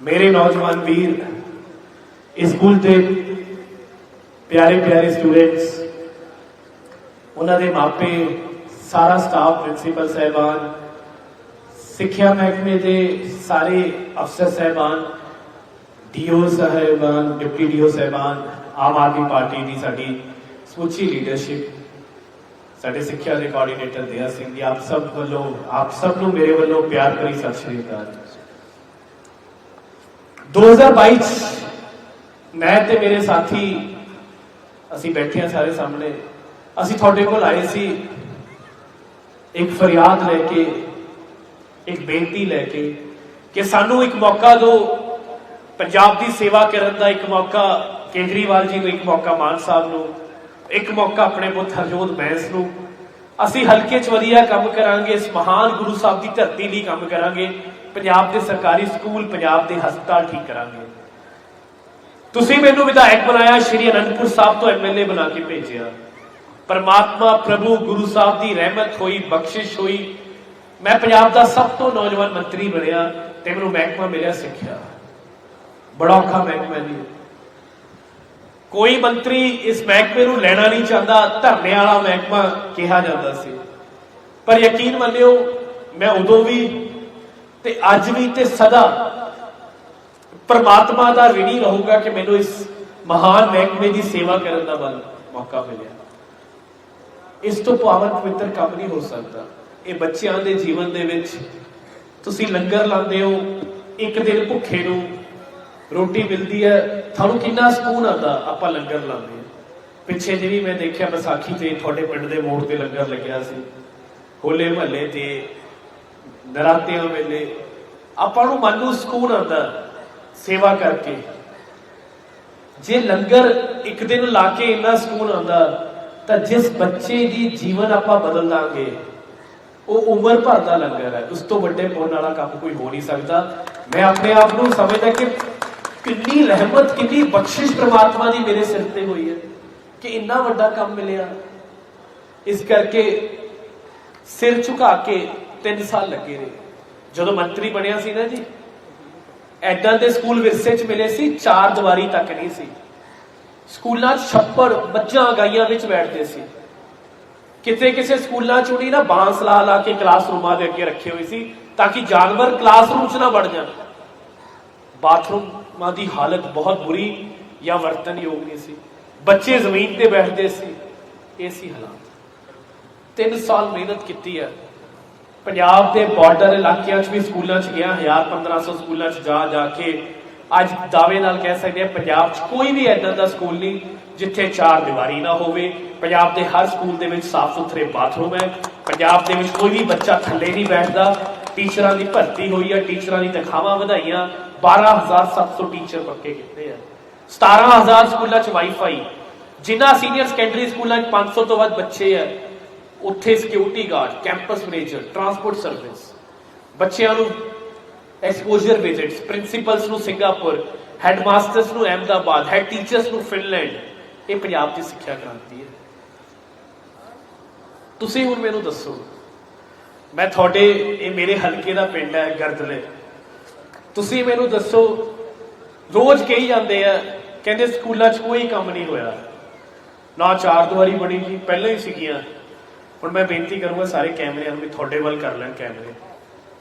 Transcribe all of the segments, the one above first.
ਮੇਰੇ ਨੌਜਵਾਨ ਵੀਰ ਇਸ ਸਕੂਲ ਦੇ ਪਿਆਰੇ ਪਿਆਰੇ ਸਟੂਡੈਂਟਸ ਉਹਨਾਂ ਦੇ ਮਾਪੇ ਸਾਰਾ ਸਟਾਫ ਪ੍ਰਿੰਸੀਪਲ ਸਹਿਬਾਨ ਸਿੱਖਿਆ ਮਹਿਕਮੇ ਦੇ ਸਾਰੇ ਅਫਸਰ ਸਹਿਬਾਨ ਡੀਓ ਸਹਿਬਾਨ ਡਿਪਟੀ ਡੀਓ ਸਹਿਬਾਨ ਆਮ ਆਦਮੀ ਪਾਰਟੀ ਦੀ ਸਾਡੀ ਸਮੁੱਚੀ ਲੀਡਰਸ਼ਿਪ ਸਾਡੇ ਸਿੱਖਿਆ ਦੇ ਕੋਆਰਡੀਨੇਟਰ ਦਿਆ ਸਿੰਘ ਜੀ ਆਪ ਸਭ ਵੱਲੋਂ ਆਪ ਸਭ ਨੂੰ ਮੇਰੇ ਵੱਲੋਂ ਪਿਆਰ ਭਰੀ ਸਤਿ ਸ਼੍ਰੀ ਅਕਾਲ 2022 ਚ ਮੈਂ ਤੇ ਮੇਰੇ ਸਾਥੀ ਅਸੀਂ ਬੈਠੇ ਹਾਂ ਸਾਰੇ ਸਾਹਮਣੇ। ਅਸੀਂ ਤੁਹਾਡੇ ਕੋਲ ਆਏ ਸੀ ਇੱਕ ਫਰਿਆਦ ਲੈ ਕੇ, ਇੱਕ ਬੇਨਤੀ ਲੈ ਕੇ ਕਿ ਸਾਨੂੰ ਇੱਕ ਮੌਕਾ ਦਿਓ। ਪੰਜਾਬ ਦੀ ਸੇਵਾ ਕਰਨ ਦਾ ਇੱਕ ਮੌਕਾ, ਕੇਜਰੀਵਾਲ ਜੀ ਨੂੰ ਇੱਕ ਮੌਕਾ, ਮਾਨ ਸਾਹਿਬ ਨੂੰ, ਇੱਕ ਮੌਕਾ ਆਪਣੇ ਪੁੱਤ ਹਰਜੋਤ ਬੈਂਸ ਨੂੰ। ਅਸੀਂ ਹਲਕੇ 'ਚ ਵਧੀਆ ਕੰਮ ਕਰਾਂਗੇ, ਇਸ ਮਹਾਨ ਗੁਰੂ ਸਾਹਿਬ ਦੀ ਧਰਤੀ ਲਈ ਕੰਮ ਕਰਾਂਗੇ। ਪੰਜਾਬ ਦੇ ਸਰਕਾਰੀ ਸਕੂਲ, ਪੰਜਾਬ ਦੇ ਹਸਪਤਾਲ ਠੀਕ ਕਰਾਂਗੇ। ਤੁਸੀਂ ਮੈਨੂੰ ਵਿਧਾਇਕ ਬਣਾਇਆ, ਸ਼੍ਰੀ ਅਨੰਦਪੁਰ ਸਾਹਿਬ ਤੋਂ ਐਮਐਲਏ ਬਣਾ ਕੇ ਭੇਜਿਆ। ਪਰਮਾਤਮਾ ਪ੍ਰਭੂ ਗੁਰੂ ਸਾਹਿਬ ਦੀ ਰਹਿਮਤ ਹੋਈ, ਬਖਸ਼ਿਸ਼ ਹੋਈ। ਮੈਂ ਪੰਜਾਬ ਦਾ ਸਭ ਤੋਂ ਨੌਜਵਾਨ ਮੰਤਰੀ ਬਣਿਆ ਤੇ ਮੈਨੂੰ ਮਹਿਕਮਾ ਮਿਲਿਆ ਸਿੱਖਿਆ। ਬੜਾ ਔਖਾ ਮਹਿਕਮਾ ਜੀ। ਕੋਈ ਮੰਤਰੀ ਇਸ ਮਹਿਕਮੇ ਨੂੰ ਲੈਣਾ ਨਹੀਂ ਚਾਹੁੰਦਾ, ਧਰਨੇ ਵਾਲਾ ਮਹਿਕਮਾ ਕਿਹਾ ਜਾਂਦਾ ਸੀ। ਪਰ ਯਕੀਨ ਮੰਨਿਓ, ਮੈਂ ਉਦੋਂ ਵੀ ਤੇ ਅੱਜ ਵੀ ਤੇ ਸਦਾ ਪਰਮਾਤਮਾ ਦਾ ਰਿਣੀ ਰਹੂੰਗਾ ਕਿ ਮੈਨੂੰ ਇਸ ਮਹਾਨ ਮਹਿਕਮੇ ਦੀ ਸੇਵਾ ਕਰਨ ਦਾ ਬਲ ਮੌਕਾ ਮਿਲਿਆ। ਇਸ ਤੋਂ ਪਾਵਨ ਪਵਿੱਤਰ ਕੰਮ ਨਹੀਂ ਹੋ ਸਕਦਾ। ਇਹ ਬੱਚਿਆਂ ਦੇ ਜੀਵਨ ਦੇ ਵਿੱਚ ਤੁਸੀਂ ਲੰਗਰ ਲਾਉਂਦੇ ਹੋ, ਇੱਕ ਦਿਨ ਭੁੱਖੇ ਨੂੰ ਰੋਟੀ ਮਿਲਦੀ ਹੈ, ਤੁਹਾਨੂੰ ਕਿੰਨਾ ਸਕੂਨ ਆਉਂਦਾ, ਆਪਾਂ ਲੰਗਰ ਲਾਉਂਦੇ ਹਾਂ। ਪਿੱਛੇ ਜਿਹੜੀ ਮੈਂ ਦੇਖਿਆ ਵਿਸਾਖੀ ਤੇ ਤੁਹਾਡੇ ਪਿੰਡ ਦੇ ਮੋੜ ਤੇ ਲੰਗਰ ਲੱਗਿਆ ਸੀ। ਹੋਲੇ ਮਹੱਲੇ ਤੇ ਨਰਾਤਿਆਂ ਵੇਲੇ ਆਪਾਂ ਨੂੰ ਮਨ ਨੂੰ ਸਕੂਨ ਆਉਂਦਾ ਸੇਵਾ ਕਰਕੇ। ਜੇ ਲੰਗਰ ਇੱਕ ਦਿਨ ਲਾ ਕੇ ਇੰਨਾ ਸਕੂਨ ਆਉਂਦਾ, ਤਾਂ ਜਿਸ ਬੱਚੇ ਦੀ ਜੀਵਨ ਆਪਾਂ ਬਦਲ ਦਾਂਗੇ, ਉਹ ਉਮਰ ਭਰ ਦਾ ਲੰਗਰ ਹੈ। ਉਸ ਤੋਂ ਵੱਡੇ ਪੁੰਨ ਵਾਲਾ ਕੰਮ ਕੋਈ ਹੋ ਨਹੀਂ ਸਕਦਾ। ਮੈਂ ਆਪਣੇ ਆਪ ਨੂੰ ਸਮਝਦਾ ਕਿ ਕਿੰਨੀ ਰਹਿਮਤ, ਕਿੰਨੀ ਬਖਸ਼ਿਸ਼ ਪ੍ਰਮਾਤਮਾ ਦੀ ਮੇਰੇ ਸਿਰ ਤੇ ਹੋਈ ਹੈ ਕਿ ਇੰਨਾ ਵੱਡਾ ਕੰਮ ਮਿਲਿਆ। ਇਸ ਕਰਕੇ ਸਿਰ ਝੁਕਾ ਕੇ 3 ਸਾਲ ਲੱਗੇ ਨੇ। ਜਦੋਂ ਮੰਤਰੀ ਬਣਿਆ ਸੀ ਨਾ ਜੀ ਐਦਾਂ ਦੇ ਸਕੂਲ ਵਿਰਸੇ ਚ ਮਿਲੇ ਸੀ, ਚਾਰ ਦੀਵਾਰੀ ਤੱਕ ਨਹੀਂ ਸੀ। ਸਕੂਲਾਂ 'ਚ ਛੱਪੜ, ਮੱਝਾਂ, ਗਾਈਆਂ ਵਿੱਚ ਬੈਠਦੇ ਸੀ। ਕਿਤੇ ਕਿਸੇ ਸਕੂਲਾਂ 'ਚ ਉਹਨੀ ਨਾ ਬਾਂਸ ਲਾ ਲਾ ਕੇ ਕਲਾਸਰੂਮਾਂ ਦੇ ਅੱਗੇ ਰੱਖੇ ਹੋਏ ਸੀ, ਤਾਂ ਕਿ ਜਾਨਵਰ ਕਲਾਸਰੂਮ 'ਚ ਨਾ ਵੜ ਜਾਣ। ਬਾਥਰੂਮਾਂ ਦੀ ਹਾਲਤ ਬਹੁਤ ਬੁਰੀ ਜਾਂ ਵਰਤਨਯੋਗ ਨਹੀਂ ਸੀ। ਬੱਚੇ ਜ਼ਮੀਨ ਤੇ ਬੈਠਦੇ ਸੀ। ਇਹ ਸੀ ਹਾਲਾਤ। 3 ਸਾਲ ਮਿਹਨਤ ਕੀਤੀ ਹੈ। ਪੰਜਾਬ ਦੇ ਬਾਰਡਰ ਇਲਾਕਿਆਂ 'ਚ ਵੀ ਸਕੂਲਾਂ 'ਚ ਗਿਆ 1000 1500 ਸਕੂਲਾਂ 'ਚ ਜਾ ਜਾ ਕੇ ਅੱਜ ਦਾਅਵੇ ਨਾਲ ਕਹਿ ਸਕਦੇ ਆ ਪੰਜਾਬ 'ਚ ਕੋਈ ਵੀ ਐਦਾਂ ਦਾ ਸਕੂਲ ਨਹੀਂ ਜਿੱਥੇ ਚਾਰ ਦੀਵਾਰੀ ਨਾ ਹੋਵੇ। ਪੰਜਾਬ ਦੇ ਹਰ ਸਕੂਲ ਦੇ ਵਿੱਚ ਸਾਫ਼ ਸੁਥਰੇ ਬਾਥਰੂਮ ਹੈ। ਪੰਜਾਬ ਦੇ ਵਿੱਚ ਕੋਈ ਵੀ ਬੱਚਾ ਥੱਲੇ ਨਹੀਂ ਬੈਠਦਾ। ਟੀਚਰਾਂ ਦੀ ਭਰਤੀ ਹੋਈ ਹੈ ਟੀਚਰਾਂ ਦੀ ਤਨਖਾਹਾਂ ਵਧਾਈਆਂ। 12700 ਟੀਚਰ ਪੱਕੇ ਕੀਤੇ ਆ। 17000 ਸਕੂਲਾਂ 'ਚ ਵਾਈਫਾਈ ਜਿਨ੍ਹਾਂ ਸੀਨੀਅਰ ਸੈਕੰਡਰੀ ਸਕੂਲਾਂ 'ਚ 500 ਤੋਂ ਵੱਧ ਬੱਚੇ ਆ। ਉੱਥੇ security guard campus manager transport service ਬੱਚਿਆਂ ਨੂੰ ਐਕਸਪੋਜ਼ਰ ਵਿਜ਼ਿਟਸ ਪ੍ਰਿੰਸੀਪਲਸ ਨੂੰ ਸਿੰਗਾਪੁਰ ਹੈਡਮਾਸਟਰਸ ਨੂੰ ਅਹਿਮਦਾਬਾਦ ਹੈਡ ਟੀਚਰਸ ਨੂੰ ਫਿਨਲੈਂਡ ਇਹ ਪੰਜਾਬ ਦੀ ਸਿੱਖਿਆ ਕ੍ਰਾਂਤੀ ਹੈ। ਤੁਸੀਂ ਹੁਣ ਮੈਨੂੰ ਦੱਸੋ, ਮੈਂ ਤੁਹਾਡੇ, ਇਹ ਮੇਰੇ ਹਲਕੇ ਦਾ ਪਿੰਡ ਹੈ ਗਰਦਲੇ। ਤੁਸੀਂ ਮੈਨੂੰ ਦੱਸੋ, ਰੋਜ਼ ਕਹੀ ਜਾਂਦੇ ਆ, ਕਹਿੰਦੇ ਸਕੂਲਾਂ 'ਚ ਕੋਈ ਕੰਮ ਨਹੀਂ ਹੋਇਆ। ਨਾ ਚਾਰ ਦੁਆਰੀ ਬਣੀ ਜੀ, ਪਹਿਲਾਂ ਹੀ ਸੀਗੀਆਂ। ਹੁਣ ਮੈਂ ਬੇਨਤੀ ਕਰੂੰਗਾ ਸਾਰੇ ਕੈਮਰਿਆਂ ਨੂੰ ਵੀ ਤੁਹਾਡੇ ਵੱਲ ਕਰ ਲੈਣ ਕੈਮਰੇ।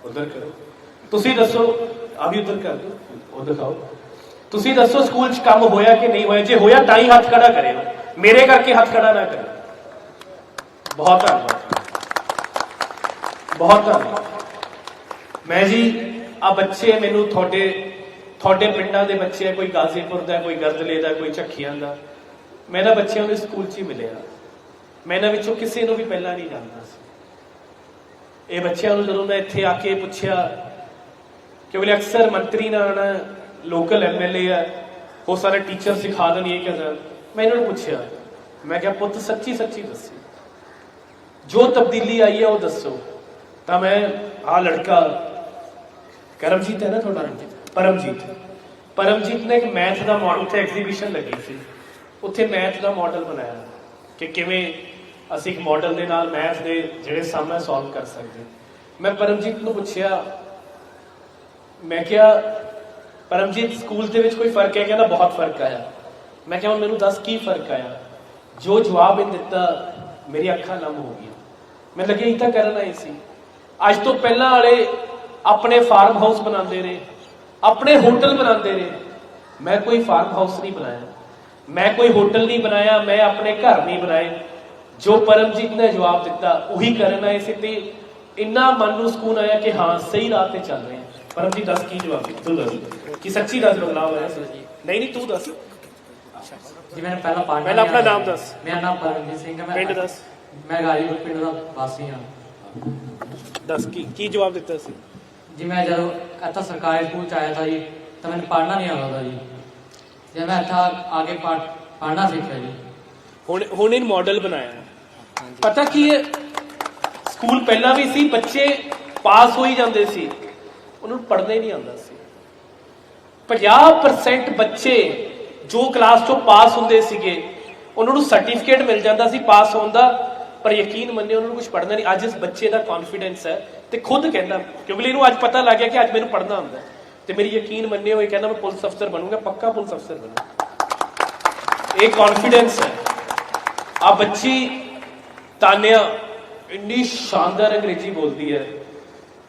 ਉਧਰ ਕਰੋ। ਤੁਸੀਂ ਦੱਸੋ, ਆ ਵੀ ਉਧਰ ਕਰ ਦਿਓ। ਉਹ ਦਿਖਾਓ। ਤੁਸੀਂ ਦੱਸੋ ਸਕੂਲ 'ਚ ਕੰਮ ਹੋਇਆ ਕਿ ਨਹੀਂ ਹੋਇਆ? ਜੇ ਹੋਇਆ ਤਾਂ ਹੀ ਹੱਥ ਖੜਾ ਕਰਿਓ। ਮੇਰੇ ਕਰਕੇ ਹੱਥ ਖੜਾ ਨਾ ਕਰੇ ਬਹੁਤ ਧੰਨਵਾਦ। ਬਹੁਤ ਧੰਨਵਾਦ। ਮੈਂ ਜੀ, ਆ ਬੱਚੇ ਮੈਨੂੰ ਤੁਹਾਡੇ ਤੁਹਾਡੇ ਪਿੰਡਾਂ ਦੇ ਬੱਚੇ ਆ। ਕੋਈ ਗਾਜ਼ੀਪੁਰ ਦਾ, ਕੋਈ ਗਰਦਲੇ ਦਾ, ਕੋਈ ਝੱਖੀਆਂ ਦਾ। ਮੈਂ ਤਾਂ ਬੱਚਿਆਂ ਨੂੰ ਸਕੂਲ 'ਚ ਹੀ ਮਿਲਿਆ। ਮੈਂ ਇਹਨਾਂ ਵਿੱਚੋਂ ਕਿਸੇ ਨੂੰ ਵੀ ਪਹਿਲਾਂ ਨਹੀਂ ਜਾਣਦਾ ਸੀ। ਇਹ ਬੱਚਿਆਂ ਨੂੰ ਜਦੋਂ ਮੈਂ ਇੱਥੇ ਆ ਕੇ ਪੁੱਛਿਆ ਕਿ ਬਲੇ, ਅਕਸਰ ਮੰਤਰੀ ਨਾ ਆਣਾ ਲੋਕਲ ਐਮਐਲਏ ਆ, ਉਹ ਸਾਰੇ ਟੀਚਰ ਸਿਖਾ ਦੇਣ ਇਹ ਕਹਿੰਦਾ ਮੈਂ ਇਹਨਾਂ ਨੂੰ ਪੁੱਛਿਆ, ਮੈਂ ਕਿਹਾ, ਪੁੱਤ, ਸੱਚੀ ਸੱਚੀ ਦੱਸੀ। ਜੋ ਤਬਦੀਲੀ ਆਈ ਹੈ ਉਹ ਦੱਸੋ। ਤਾਂ ਮੈਂ ਆ ਲੜਕਾ, ਕਰਮਜੀਤ ਹੈ ਨਾ ਤੁਹਾਡਾ? ਪਰਮਜੀਤ। ਪਰਮਜੀਤ ਨੇ ਇੱਕ ਮੈਥ ਦਾ ਮਾਡਲ ਤੇ ਐਗਜ਼ੀਬਿਸ਼ਨ ਲੱਗੀ ਸੀ। ਉੱਥੇ ਮੈਥ ਦਾ ਮਾਡਲ ਬਣਾਇਆ। ਕਿ ਕਿਵੇਂ ਅਸੀਂ ਇੱਕ ਮਾਡਲ ਦੇ ਨਾਲ ਮੈਥ ਦੇ ਜਿਹੜੇ ਸਮ ਹੈ ਸੋਲਵ ਕਰ ਸਕਦੇ ਮੈਂ ਪਰਮਜੀਤ ਨੂੰ ਪੁੱਛਿਆ, ਮੈਂ ਕਿਹਾ, ਪਰਮਜੀਤ ਸਕੂਲ ਦੇ ਵਿੱਚ ਕੋਈ ਫ਼ਰਕ ਹੈ? ਕਹਿੰਦਾ, ਬਹੁਤ ਫ਼ਰਕ ਆਇਆ। ਮੈਂ ਕਿਹਾ, ਹੁਣ ਮੈਨੂੰ ਦੱਸ ਕੀ ਫ਼ਰਕ ਆਇਆ? ਜੋ ਜਵਾਬ ਇਹ ਦਿੱਤਾ ਮੇਰੀ ਅੱਖਾਂ ਨਮ ਹੋ ਗਈਆਂ। ਮੈਂ ਲੱਗਿਆ ਇਹ ਤਾਂ ਕਰਨ ਆਏ ਸੀ। ਅੱਜ ਤੋਂ ਪਹਿਲਾਂ ਵਾਲੇ ਆਪਣੇ ਫਾਰਮ ਹਾਊਸ ਬਣਾਉਂਦੇ ਰਹੇ, ਆਪਣੇ ਹੋਟਲ ਬਣਾਉਂਦੇ ਰਹੇ। ਮੈਂ ਕੋਈ ਫਾਰਮ ਹਾਊਸ ਨਹੀਂ ਬਣਾਇਆ। ਮੈਂ ਕੋਈ ਹੋਟਲ ਨਹੀਂ ਬਣਾਇਆ ਮੈਂ ਆਪਣੇ ਘਰ ਨਹੀਂ ਬਣਾਏ। ਜੋ ਪਰਮਜੀਤ ਨੇ ਜਵਾਬ ਦਿੱਤਾ ਉਹੀ ਕਰਨ ਆਏ ਸੀ ਤੇ ਇੰਨਾ ਮਨ ਨੂੰ ਸਕੂਨ ਆਇਆ ਕਿ ਹਾਂ ਸਹੀ ਰਾਹ ਤੇ ਚੱਲ ਰਹੇ ਹਾਂ। ਪਰਮਜੀਤ ਦੱਸ ਕੀ ਜਵਾਬ ਦਿੱਤਾ? ਤੂੰ ਦੱਸ। ਕਿ ਸੱਚੀ ਦੱਸ ਬਦਲਾਅ ਹੋਇਆ ਸੀ ਨਹੀਂ ਨਹੀਂ ਤੂੰ ਦੱਸ। ਜੀ ਮੈਂ ਪਹਿਲਾਂ ਪੜ੍ਹਨਾ ਪਹਿਲਾਂ ਆਪਣਾ ਨਾਮ। ਦੱਸ। ਮੇਰਾ ਨਾਮ ਪਰਮਜੀਤ ਸਿੰਘ ਹੈ ਮੈਂ ਪਿੰਡ ਦੱਸ। ਮੈਂ ਗਾਜੀਪੁਰ ਪਿੰਡ ਦਾ ਵਾਸੀ ਹਾਂ। ਦੱਸ ਕੀ ਕੀ ਜਵਾਬ ਦਿੱਤਾ ਸੀ? ਜੀ ਮੈਂ ਜਦੋਂ ਇੱਥੇ ਸਰਕਾਰੀ ਸਕੂਲ ਚ ਆਇਆ था ਜੀ ਤਾਂ ਮੈਨੂੰ ਪੜ੍ਹਨਾ ਨਹੀਂ ਆਉਂਦਾ था ਜੀ ਮੈਂ ਇੱਥੇ ਆਗੇ ਪੜ੍ਹ ਪੜ੍ਹਨਾ ਸਿੱਖਿਆ ਜੀ। ਹੁਣ ਹੁਣ ਇਹ ਮਾਡਲ ਬਣਾਇਆ। ਪਤਾ ਕੀ ਹੈ? ਸਕੂਲ ਪਹਿਲਾਂ ਵੀ ਸੀ ਬੱਚੇ ਪਾਸ ਹੋ ਹੀ ਜਾਂਦੇ ਸੀ। ਉਹਨਾਂ ਨੂੰ ਪੜ੍ਹਨਾ ਹੀ ਨਹੀਂ ਆਉਂਦਾ ਸੀ। 50% ਬੱਚੇ ਜੋ ਕਲਾਸ ਤੋਂ ਪਾਸ ਹੁੰਦੇ ਸੀਗੇ ਉਹਨਾਂ ਨੂੰ ਸਰਟੀਫਿਕੇਟ ਮਿਲ ਜਾਂਦਾ ਸੀ ਪਾਸ ਹੋਣ ਦਾ। ਪਰ ਯਕੀਨ ਮੰਨੇ ਉਹਨਾਂ ਨੂੰ ਕੁਝ ਪੜ੍ਹਨਾ ਨਹੀਂ। ਅੱਜ ਇਸ ਬੱਚੇ ਦਾ ਕੌਨਫੀਡੈਂਸ ਹੈ ਤੇ ਖੁਦ ਕਹਿੰਦਾ ਕਿਉਂਕਿ ਇਹਨੂੰ ਅੱਜ ਪਤਾ ਲੱਗ ਗਿਆ ਕਿ ਅੱਜ ਮੈਨੂੰ ਪੜ੍ਹਨਾ ਆਉਂਦਾ ਹੈ। ਤੇ ਮੇਰੀ ਯਕੀਨ ਮੰਨੇ ਹੋਏ ਕਹਿੰਦਾ ਮੈਂ ਪੁਲਿਸ ਅਫਸਰ ਬਣੂੰਗਾ ਪੱਕਾ ਪੁਲਿਸ ਅਫਸਰ ਬਣੂੰਗਾ। ਇਹ ਕੌਨਫੀਡੈਂਸ ਹੈ। ਆ ਬੱਚੀ ਤਾਨਿਆ ਇੰਨੀ ਸ਼ਾਨਦਾਰ ਅੰਗਰੇਜ਼ੀ ਬੋਲਦੀ ਹੈ।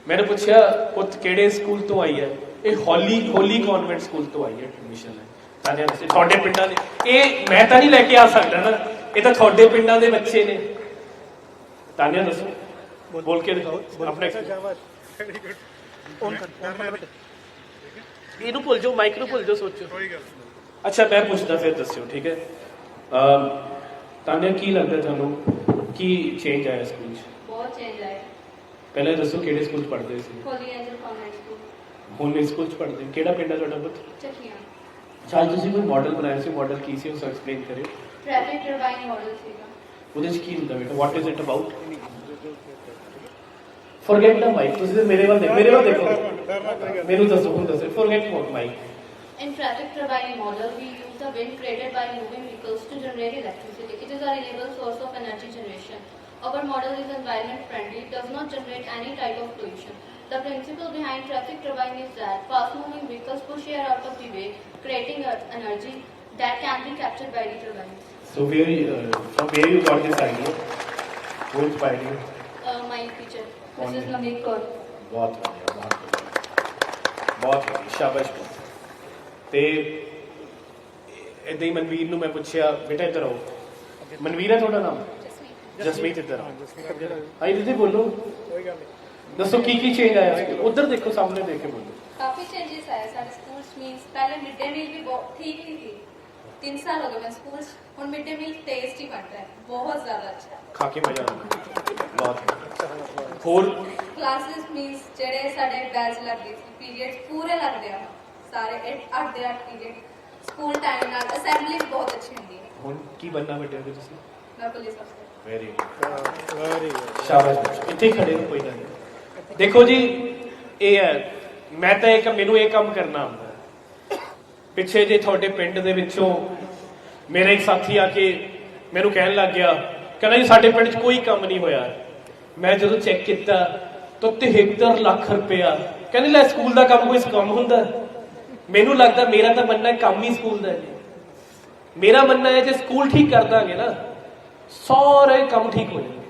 ਮੈंने ਪੁੱਛਿਆ ਪੁੱਤ ਕਿਹੜੇ ਸਕੂਲ ਤੋਂ ਆਈ ਹੈ? ਇਹ ਹੋਲੀ ਹੋਲੀ ਕਨਵੈਂਟ ਸਕੂਲ ਤੋਂ ਆਈ ਹੈ ਐਡਮਿਸ਼ਨ ਹੈ ਤਾਨਿਆ ਦੱਸੇ ਤੁਹਾਡੇ ਪਿੰਡਾਂ ਦੇ ਇਹ ਮੈਂ ਤਾਂ ਨਹੀਂ ਲੈ ਕੇ ਆ ਸਕਦਾ ਨਾ। ਇਹ ਤਾਂ ਤੁਹਾਡੇ ਪਿੰਡਾਂ ਦੇ ਬੱਚੇ ਨੇ। ਤਾਨਿਆ ਦੱਸੋ ਬੋਲ ਕੇ ਦਿਖਾਓ। ਆਪਣਾ ਇਹਨੂੰ ਭੁੱਲ ਜਾਓ ਮਾਈਕ ਨੂੰ ਭੁੱਲ ਜਾਓ ਸੋਚੋ। ਅੱਛਾ ਮੈਂ ਪੁੱਛਦਾ ਫਿਰ ਦੱਸਿਓ ਠੀਕ ਹੈ? ਅਮ ਤਾਨਿਆ ਕੀ ਲੱਗਦਾ ਤੁਹਾਨੂੰ? ਕੀ ਚੇਂਜ ਆਇਆ ਸਕੂਲ 'ਚ? ਬਹੁਤ ਚੇਂਜ ਆਇਆ। ਪਹਿਲਾਂ ਦੱਸੋ ਕਿਹੜੇ ਸਕੂਲ 'ਚ ਪੜ੍ਹਦੇ ਸੀ? ਹੋਲੀ ਐਂਜਲ ਕਨਵੈਂਟ ਸਕੂਲ ਹੁਣ ਇਸ ਸਕੂਲ 'ਚ ਪੜ੍ਹਦੇ ਹੋ? ਕਿਹੜਾ ਪਿੰਡ ਹੈ ਤੁਹਾਡਾ ਪੁੱਤ? ਚੱਕੀਆਂ ਚਾਹ ਤੁਸੀਂ ਕੋਈ ਮਾਡਲ ਬਣਾਇਆ ਸੀ? ਮਾਡਲ ਕੀ ਸੀ? ਉਸ ਐਕਸਪਲੇਨ ਕਰਿਓ। ਟ੍ਰੈਫਿਕ ਟਰਬਾਈਨ ਮਾਡਲ ਸੀਗਾ। ਉਹਦੇ 'ਚ ਕੀ ਹੁੰਦਾ ਬੇਟਾ? What is it about forget the mic ਤੁਸੀਂ ਤਾਂ ਮੇਰੇ ਵੱਲ ਦੇਖੋ ਮੇਰੇ ਵੱਲ ਦੇਖੋ ਮੈਨੂੰ ਦੱਸੋ ਹੁਣ ਦੱਸੋ forget ਮੋਟ mic In traffic turbine model, we use the wind created by moving vehicles to generate electricity. It is a renewable source of energy generation. Our model is environment friendly, does not generate any type of pollution. The principle behind traffic turbine is that fast moving vehicles push air out of the way, creating earth energy that can be captured by the turbine. So where you, uh, from where you got this idea? Who inspired you? ਬਹੁਤ ਵਧੀਆ ਬਹੁਤ ਬਹੁਤ ਤੇ ਇਦਾਂ ਹੀ ਮਨਵੀਰ ਨੂੰ ਮੈਂ ਪੁੱਛਿਆ ਬੇਟਾ ਇੱਧਰ ਆਓ। ਮਨਵੀਰ ਹੈ ਤੁਹਾਡਾ ਨਾਮ? ਜਸਮੀਤ। ਇੱਧਰ ਆਓ। ਆਈ ਦੀਦੀ ਬੋਲੋ। ਕੋਈ ਗੱਲ ਨਹੀਂ। ਦੱਸੋ ਕੀ ਕੀ ਚੇਂਜ ਆਇਆ? ਉਧਰ ਦੇਖੋ ਸਾਹਮਣੇ ਦੇਖ ਕੇ ਬੋਲੋ। ਕਾਫੀ ਚੇਂजेस ਆਏ ਸਾਡੇ ਸਕੂਲਸ ਮੀਨਸ ਪਹਿਲੇ ਮਿਡ ਮੀਲ ਵੀ ਬਹੁਤ ਠੀਕ ਨਹੀਂ ਸੀ। ਤਿੰਨ ਸਾਲ ਹੋ ਗਏ ਮੈਂ ਸਕੂਲ ਹੁਣ ਮਿਡ ਡੇ ਮੀਲ ਟੇਸਟੀ ਬਣ ਰਿਹਾ ਹੈ ਬਹੁਤ ਜ਼ਿਆਦਾ ਅੱਛਾ ਖਾ ਕੇ ਮਜ਼ਾ ਆਉਂਦਾ ਬਹੁਤ ਹੋਰ ਕਲਾਸਿਸ ਮੀਨਸ ਜਿਹੜੇ ਸਾਡੇ ਬੈਚ ਲੱਗਦੇ ਸੀ ਪੀਰੀਅਡ ਪੂਰੇ ਲੱਗਦੇ ਆ ਸਾਰੇ 8 ਦੇ 8 ਪੀਰੀਅਡ ਸਕੂਲ ਟਾਈਮ ਨਾਲ ਅਸੈਂਬਲੀ ਬਹੁਤ ਅੱਛੀ ਹੁੰਦੀ ਹੈ ਹੁਣ ਕੀ ਬੰਨਾ ਵੱਡੇ ਹੋ ਤੁਸੀਂ? ਪੁਲਿਸ ਅਫਸਰ ਵੈਰੀ ਸ਼ਾਬਾਸ਼ ਇੱਥੇ ਹੀ ਖੜੇ ਹੋ ਕੋਈ ਨਾ। ਦੇਖੋ ਜੀ ਇਹ ਹੈ। ਮੈਂ ਤਾਂ ਇੱਕ ਮੈਨੂੰ ਇਹ ਕੰਮ ਕਰਨਾ ਆਉਂਦਾ ਹੈ। ਪਿੱਛੇ ਜੇ ਤੁਹਾਡੇ ਪਿੰਡ ਦੇ ਵਿੱਚੋਂ ਮੇਰਾ ਇੱਕ ਸਾਥੀ ਆ ਕੇ ਮੈਨੂੰ ਕਹਿਣ ਲੱਗ ਗਿਆ, ਕਹਿੰਦਾ ਜੀ ਸਾਡੇ ਪਿੰਡ 'ਚ ਕੋਈ ਕੰਮ ਨਹੀਂ ਹੋਇਆ। ਮੈਂ ਜਦੋਂ ਚੈੱਕ ਕੀਤਾ ਤਾਂ 73 ਲੱਖ ਰੁਪਇਆ। ਕਹਿੰਦੇ ਲੈ ਸਕੂਲ ਦਾ ਕੰਮ ਕੋਈ ਕੰਮ ਹੁੰਦਾ? ਮੈਨੂੰ ਲੱਗਦਾ ਮੇਰਾ ਤਾਂ ਮੰਨਣਾ ਕੰਮ ਹੀ ਸਕੂਲ ਦਾ ਹੈ ਮੇਰਾ ਮੰਨਣਾ ਹੈ ਜੇ ਸਕੂਲ ਠੀਕ ਕਰ ਦਾਂਗੇ ਨਾ, ਸਾਰੇ ਕੰਮ ਠੀਕ ਹੋ ਜਾਣਗੇ।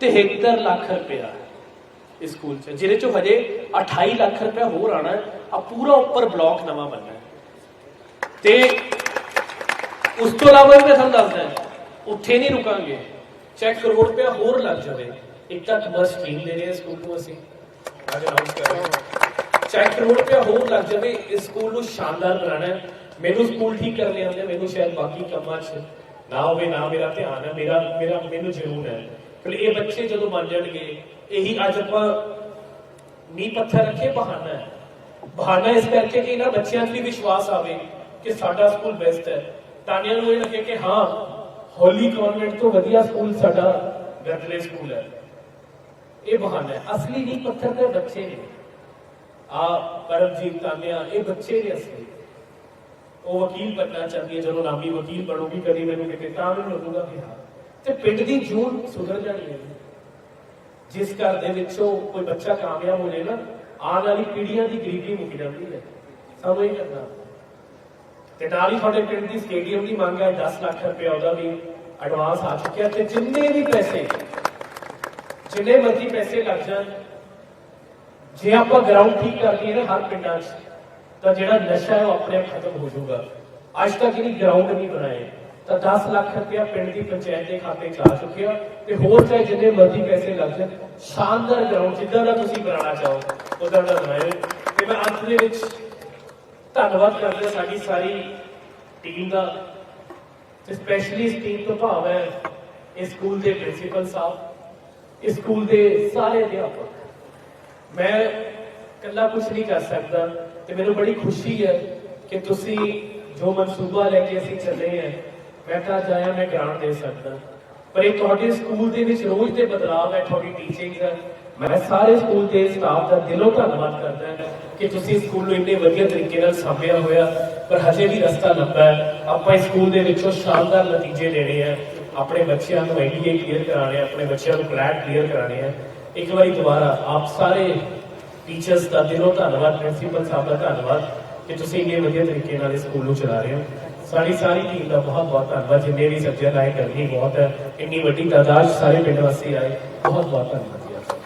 73 ਲੱਖ ਰੁਪਇਆ ਇਸ ਸਕੂਲ ਚ। ਜਿਹਦੇ ਚੋਂ ਹਜੇ 28 ਲੱਖ ਰੁਪਇਆ ਹੋਰ ਆਣਾ ਆ ਪੂਰਾ ਉੱਪਰ ਬਲਾਕ ਨਵਾਂ ਬਣਨਾ ਤੇ ਉਸ ਤੋਂ ਇਲਾਵਾ ਮੈਂ ਤੁਹਾਨੂੰ ਦੱਸਦਾ ਉੱਥੇ ਨਹੀਂ ਰੁਕਾਂਗੇ। ਚੈੱਕ ਕਰੋੜ ਰੁਪਇਆ ਹੋਰ ਲੱਗ ਜਾਵੇ। ਇੱਕ ਤਾਂ ਕਮਰਸ ਸਟ੍ਰੀਮ ਦੇ ਰਹੇ ਸਕੂਲ ਨੂੰ ਅਸੀਂ। ਅੱਜ ਅਨਾਉਂਸ ਕਰ ਰਹੇ ਹਾਂ ਚੈੱਕ ਕਰੋੜ ਰੁਪਇਆ ਹੋਰ ਲੱਗ ਜਾਵੇ। ਇਸ ਸਕੂਲ ਨੂੰ ਸ਼ਾਨਦਾਰ ਬਣਾਉਣਾ ਮੈਨੂੰ ਸਕੂਲ ਠੀਕ ਕਰ ਲਿਆ ਹੁੰਦੇ ਮੈਨੂੰ ਸ਼ਾਇਦ ਬਾਕੀ ਕੰਮਾਂ 'ਚ ਨਾ ਹੋਵੇ ਨਾ ਮੇਰਾ ਧਿਆਨ ਹੈ। ਮੇਰਾ ਮੇਰਾ ਮੈਨੂੰ ਜ਼ਰੂਰ ਹੈ। ਫਿਰ ਇਹ ਬੱਚੇ ਜਦੋਂ ਬਣ ਜਾਣਗੇ ਇਹੀ ਅੱਜ ਆਪਾਂ ਨੀ ਪੱਥਰ ਰੱਖੇ ਬਹਾਨਾ ਹੈ। ਬਹਾਨਾ ਇਸ ਕਰਕੇ ਕਿ ਇਹਨਾਂ ਬੱਚਿਆਂ 'ਚ ਵੀ ਵਿਸ਼ਵਾਸ ਆਵੇ। ਕਿ ਸਾਡਾ ਸਕੂਲ ਬੈਸਟ ਹੈ। ਤਾਨੀਆਂ ਨੂੰ ਇਹ ਲੱਗੇ ਕਿ ਹਾਂ, ਹੋਲੀ ਕਨਵੈਂਟ ਤੋਂ ਵਧੀਆ ਸਕੂਲ ਸਾਡਾ ਗਰਦਲੇ ਸਕੂਲ ਹੈ। ਇਹ ਬਹਾਨਾ ਹੈ। ਅਸਲੀ ਨੀ ਪੱਥਰ ਦੇ ਬੱਚੇ ਨੇ। ਆ ਪਰਮਜੀਤ ਤਾਨਿਆ, ਇਹ ਬੱਚੇ ਨੇ ਅਸਲੀ। ਉਹ ਵਕੀਲ ਬਣਨਾ ਚਾਹਦੀ ਹੈ। ਜਦੋਂ ਨਾਮੀ ਵਕੀਲ ਬਣੂਗੀ, ਕਦੀ ਮੈਨੂੰ ਕਿਤੇ ਤਾਂ ਮੈਨੂੰ ਲੱਗੂਗਾ ਕਿ ਹਾਂ। ਤੇ ਪਿੰਡ ਦੀ ਜੂਨ ਸੁਧਰ ਜਾਣੀ ਹੈ। ਜਿਸ ਘਰ ਦੇ ਵਿੱਚੋਂ ਕੋਈ ਬੱਚਾ ਕਾਮਯਾਬ ਹੋ ਜਾਏ ਨਾ, ਆਉਣ ਵਾਲੀ ਪੀੜ੍ਹੀਆਂ ਦੀ ਗਰੀਬੀ ਮੁੱਕ ਜਾਂਦੀ ਹੈ। ਸਾਨੂੰ ਇਹ ਕਰਨਾ। ਤੇ ਨਾਲ ਹੀ ਤੁਹਾਡੇ ਪਿੰਡ ਦੀ ਸਟੇਡੀਅਮ ਦੀ ਮੰਗ ਹੈ 10 ਲੱਖ ਰੁਪਏ ਉਹਦਾ ਵੀ ਐਡਵਾਂਸ ਆ ਚੁੱਕਿਆ ਤੇ ਜਿੰਨੇ ਵੀ ਪੈਸੇ, ਜਿੰਨੇ ਮਰਜ਼ੀ ਪੈਸੇ ਲੱਗ ਜਾਣ, ਜੇ ਆਪਾਂ ਗਰਾਊਂਡ ਠੀਕ ਕਰ ਲਈਏ ਨਾ ਹਰ ਪਿੰਡਾਂ 'ਚ, ਤਾਂ ਜਿਹੜਾ ਨਸ਼ਾ ਹੈ ਉਹ ਆਪਣੇ ਆਪ ਖਤਮ ਹੋ ਜਾਊਗਾ। ਅੱਜ ਤੱਕ ਇਹਨੀ ਗਰਾਊਂਡ ਨਹੀਂ ਬਣਾਏ। ਤਾਂ 10 ਲੱਖ ਰੁਪਇਆ ਪਿੰਡ ਦੀ ਪੰਚਾਇਤ ਦੇ ਖਾਤੇ 'ਚ ਆ ਚੁੱਕਿਆ ਤੇ ਹੋਰ ਚਾਹੇ ਜਿੰਨੇ ਮਰਜ਼ੀ ਪੈਸੇ ਲੱਗ ਜਾਣ, ਸ਼ਾਨਦਾਰ ਗਰਾਊਂਡ ਜਿੱਦਾਂ ਦਾ ਤੁਸੀਂ ਬਣਾਉਣਾ ਚਾਹੋ, ਉਦਾਂ ਦਾ ਬਣਾਇਓ। ਤੇ ਮੈਂ ਅੰਤ ਦੇ ਵਿੱਚ ਧੰਨਵਾਦ ਕਰਦਾ ਸਾਡੀ ਸਾਰੀ ਟੀਮ ਦਾ ਤੇ ਸਪੈਸ਼ਲੀ ਇਸ ਟੀਮ ਤੋਂ ਭਾਵ ਹੈ ਇਸ ਸਕੂਲ ਦੇ ਪ੍ਰਿੰਸੀਪਲ ਸਾਹਿਬ, ਇਸ ਸਕੂਲ ਦੇ ਸਾਰੇ ਅਧਿਆਪਕ। ਮੈਂ ਇਕੱਲਾ ਕੁਝ ਨਹੀਂ ਕਰ ਸਕਦਾ ਤੇ ਮੈਨੂੰ ਬੜੀ ਖੁਸ਼ੀ ਹੈ ਕਿ ਤੁਸੀਂ ਜੋ ਮਨਸੂਬਾ ਲੈ ਕੇ ਅਸੀਂ ਚੱਲੇ ਹਾਂ, ਮੈਂ ਤਾਂ ਜਾਇਆ ਮੈਂ ਗਿਆਨ ਦੇ ਸਕਦਾ। ਪਰ ਇਹ ਤੁਹਾਡੇ ਸਕੂਲ ਦੇ ਵਿੱਚ ਰੋਜ਼ ਦੇ ਬਦਲਾਅ ਹੈ, ਤੁਹਾਡੀ ਟੀਚਿੰਗ ਹੈ ਮੈਂ ਸਾਰੇ ਸਕੂਲ ਦੇ ਸਟਾਫ ਦਾ ਦਿਲੋਂ ਧੰਨਵਾਦ ਕਰਦਾ ਹਾਂ ਕਿ ਤੁਸੀਂ ਸਕੂਲ ਨੂੰ ਇੰਨੇ ਵਧੀਆ ਤਰੀਕੇ ਨਾਲ ਸਾਂਭਿਆ ਹੋਇਆ, ਪਰ ਹਜੇ ਵੀ ਰਸਤਾ ਲੰਬਾ ਹੈ। ਆਪਾਂ ਇਸ ਸਕੂਲ ਦੇ ਵਿੱਚੋਂ ਸ਼ਾਨਦਾਰ ਨਤੀਜੇ ਲੈਣੇ ਆ ਆਪਣੇ ਬੱਚਿਆਂ ਨੂੰ ਐਨਡੀਏ ਕਲੀਅਰ ਕਰਾਣੇ ਆਪਣੇ ਬੱਚਿਆਂ ਨੂੰ ਕਲੈਟ ਕਲੀਅਰ ਕਰਾਣੇ ਆ। ਇੱਕ ਵਾਰੀ ਦੁਬਾਰਾ ਆਪ ਸਾਰੇ ਟੀਚਰਸ ਦਾ ਦਿਲੋਂ ਧੰਨਵਾਦ ਪ੍ਰਿੰਸੀਪਲ ਸਾਹਿਬ ਦਾ ਧੰਨਵਾਦ ਕਿ ਤੁਸੀਂ ਇੰਨੇ ਵਧੀਆ ਤਰੀਕੇ ਨਾਲ ਇਸ ਸਕੂਲ ਨੂੰ ਚਲਾ ਰਹੇ ਹੋ। ਸਾਡੀ ਸਾਰੀ ਟੀਮ ਦਾ ਬਹੁਤ ਬਹੁਤ ਧੰਨਵਾਦ। ਜਿੰਨੇ ਵੀ ਸਬਜੈਕਟ ਆਏ ਕਰਨੀ ਬਹੁਤ ਹੈ। ਇੰਨੀ ਵੱਡੀ ਤਾਦਾਦ ਸਾਰੇ ਪਿੰਡ ਵਾਸੀ ਆਏ, ਬਹੁਤ ਬਹੁਤ ਧੰਨਵਾਦ।